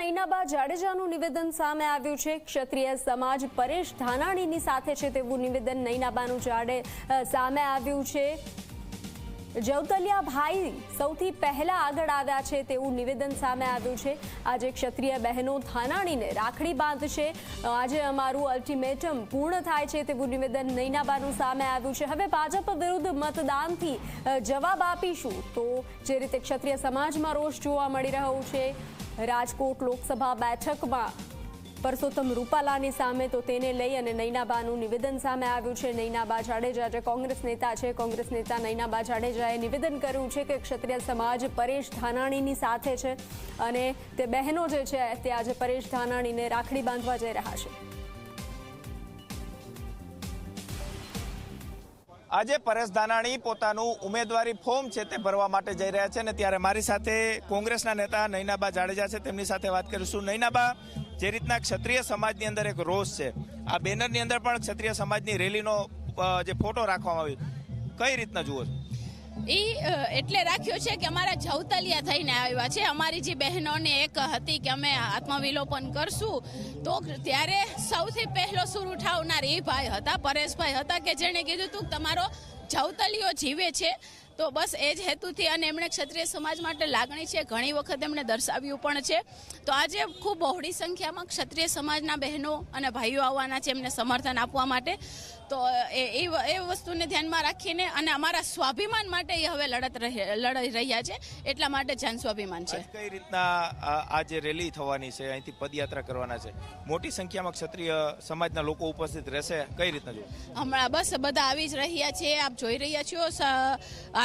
નૈનાબા જાડેજાનું નિવેદન સામે આવ્યું છે. ક્ષત્રિય સમાજ પરેશ ધાનાણીની સાથે છે તેવું નિવેદન નૈનાબાનું જાડે સામે આવ્યું છે. જવતલિયા ભાઈ સૌથી પહેલા આગળ આવ્યા છે તેવું નિવેદન સામે આવ્યું છે. આજે ક્ષત્રિય બહેનો થાનાણીને રાખડી બાંધશે. આજે અમારું અલ્ટિમેટમ પૂર્ણ થાય છે તેવું નિવેદન નૈનાબાનું સામે આવ્યું છે. હવે ભાજપ વિરુદ્ધ મતદાનથી જવાબ આપીશું તો જે રીતે ક્ષત્રિય સમાજમાં રોષ જોવા મળી રહ્યો છે. રાજકોટ લોકસભા બેઠકમાં પરસોત્તમ રૂપાલાની સામે તો તેને લઈ અને નૈનાબાનું નિવેદન સામે આવ્યું છે. નૈનાબા જાડેજા જે કોંગ્રેસ નેતા છે. કોંગ્રેસ નેતા નૈનાબા જાડેજાએ નિવેદન કર્યું છે કે ક્ષત્રિય સમાજ પરેશ ધાનાણીની સાથે છે અને તે બહેનો જે છે તે આજે પરેશ ધાનાણીને રાખડી બાંધવા જઈ રહ્યા છે. આજે પરેશ ધાનાણી પોતાનું ઉમેદવારી ફોર્મ છે તે ભરવા માટે જઈ રહ્યા છે અને ત્યારે મારી સાથે કોંગ્રેસના નેતા નૈનાબા જાડેજા છે. તેમની સાથે વાત કરીશું. નૈનાબા જે રીતના ક્ષત્રિય સમાજની અંદર એક રોષ છે. આ બેનરની અંદર પણ ક્ષત્રિય સમાજની રેલીનો જે ફોટો રાખવામાં આવ્યો કઈ રીતના જુઓ છો? એ એટલે રાખ્યો છે કે અમારા જવતલિયા થઈને આવ્યા છે. અમારી જે બહેનોને એક હતી કે અમે આત્મવિલોપન કરશું, તો ત્યારે સૌથી પહેલો સુર ઉઠાવનાર એ ભાઈ હતા, પરેશભાઈ હતા, કે જેણે કીધું, તું તમારો જવતલિયો જીવે છે. તો બસ એ જ હેતુથી અને એમણે ક્ષત્રિય સમાજ માટે લાગણી છે ઘણી વખત એમણે દર્શાવ્યું પણ છે. તો આજે ખૂબ બહોળી સંખ્યામાં ક્ષત્રિય સમાજના બહેનો અને ભાઈઓ આવવાના છે એમને સમર્થન આપવા માટે. તો એ એ વસ્તુને ધ્યાનમાં રાખીને અને અમારા સ્વાભિમાન માટે એ હવે લડત રહે- લડી રહ્યા છે. એટલા માટે જન સ્વાભિમાન છે. કઈ રીતના આ આ જે રેલી થવાની છે અહીંથી પદયાત્રા કરવાના છે મોટી સંખ્યામાં ક્ષત્રિય સમાજના લોકો ઉપસ્થિત રહેશે? કઈ રીતના હમણાં બસ બધા આવી જ રહ્યા છે આપ જોઈ રહ્યા છો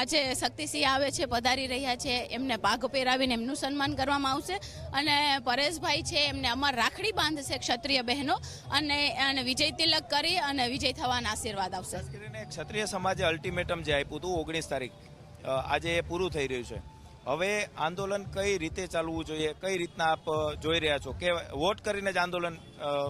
આજે શક્તિસિંહ આવે છે, પધારી રહ્યા છે, એમને પાઘ પહેરાવીને એમનું સન્માન કરવામાં આવશે. અને પરેશભાઈ છે, એમને અમાર રાખડી બાંધશે ક્ષત્રિય બહેનો. અને અને વિજય તિલક કરી અને વિજય થવાના આશીર્વાદ આવશે ક્ષત્રિય સમાજે અલ્ટિમેટમ જે આપ્યું હતું ઓગણીસ તારીખ આજે પૂરું થઈ રહ્યું છે. હવે આંદોલન કઈ રીતે ચાલવું જોઈએ? કઈ રીતના આપ જોઈ રહ્યા છો? કે વોટ કરીને જ આંદોલન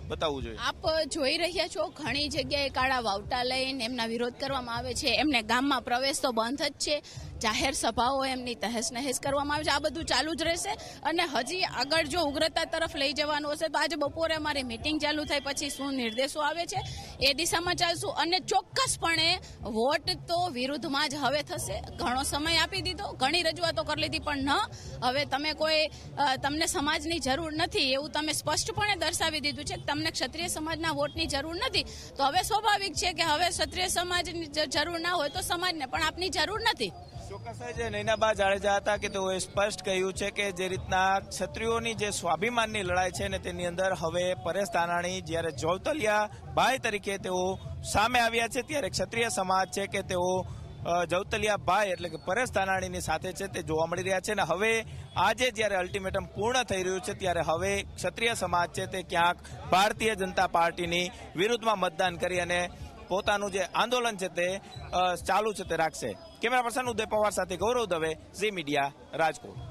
બતાવવું જોઈએ? આપ જોઈ રહ્યા છો? ઘણી જગ્યાએ કાળા વાવટા લઈને એમના વિરોધ કરવામાં આવે છે. એમને ગામમાં પ્રવેશ તો બંધ જ છે. જાહેર સભાઓ એમની તહેસ નહેસ કરવામાં આવે છે. આ બધું ચાલુ જ રહેશે અને હજી આગળ જો ઉગ્રતા તરફ લઈ જવાનું હશે તો આજે બપોરે અમારી મિટિંગ ચાલુ થાય, પછી શું નિર્દેશો આવે છે એ દિશામાં ચાલશું. અને ચોક્કસપણે વોટ તો વિરુદ્ધમાં જ હવે થશે. ઘણો સમય આપી દીધો, ઘણી રજૂઆતો કરી લીધી, પણ ન. હવે તમે કોઈ તમને સમાજની જરૂર નથી એવું તમે સ્પષ્ટપણે દર્શાવી દીધું છે તમને ક્ષત્રિય સમાજના વોટની જરૂર નથી. તો હવે સ્વાભાવિક છે કે હવે ક્ષત્રિય સમાજની જરૂર ના હોય તો સમાજને પણ આપની જરૂર નથી. ચોક્કસ જે નૈનાબા જાડેજા હતા કે તેઓએ સ્પષ્ટ કહ્યું છે કે જે રીતના ક્ષત્રિયોની જે સ્વાભિમાનની લડાઈ છે ને તેની અંદર હવે પરેશ ધાનાણી જ્યારે જૌતલિયા ભાઈ તરીકે તેઓ સામે આવ્યા છે, ત્યારે ક્ષત્રિય સમાજ છે કે તેઓ જૌતલિયા ભાઈ એટલે કે પરેશ ધાનાણીની સાથે છે તે જોવા મળી રહ્યા છે અને હવે આજે જ્યારે અલ્ટિમેટમ પૂર્ણ થઈ રહ્યું છે ત્યારે હવે ક્ષત્રિય સમાજ છે તે ક્યાંક ભારતીય જનતા પાર્ટીની વિરુદ્ધમાં મતદાન કરી અને પોતાનું જે આંદોલન છે તે ચાલુ છે તે રાખશે. કેમેરા પર્સન ઉદય પવાર સાથે ગૌરવ દવે, ઝી મીડિયા, રાજકોટ.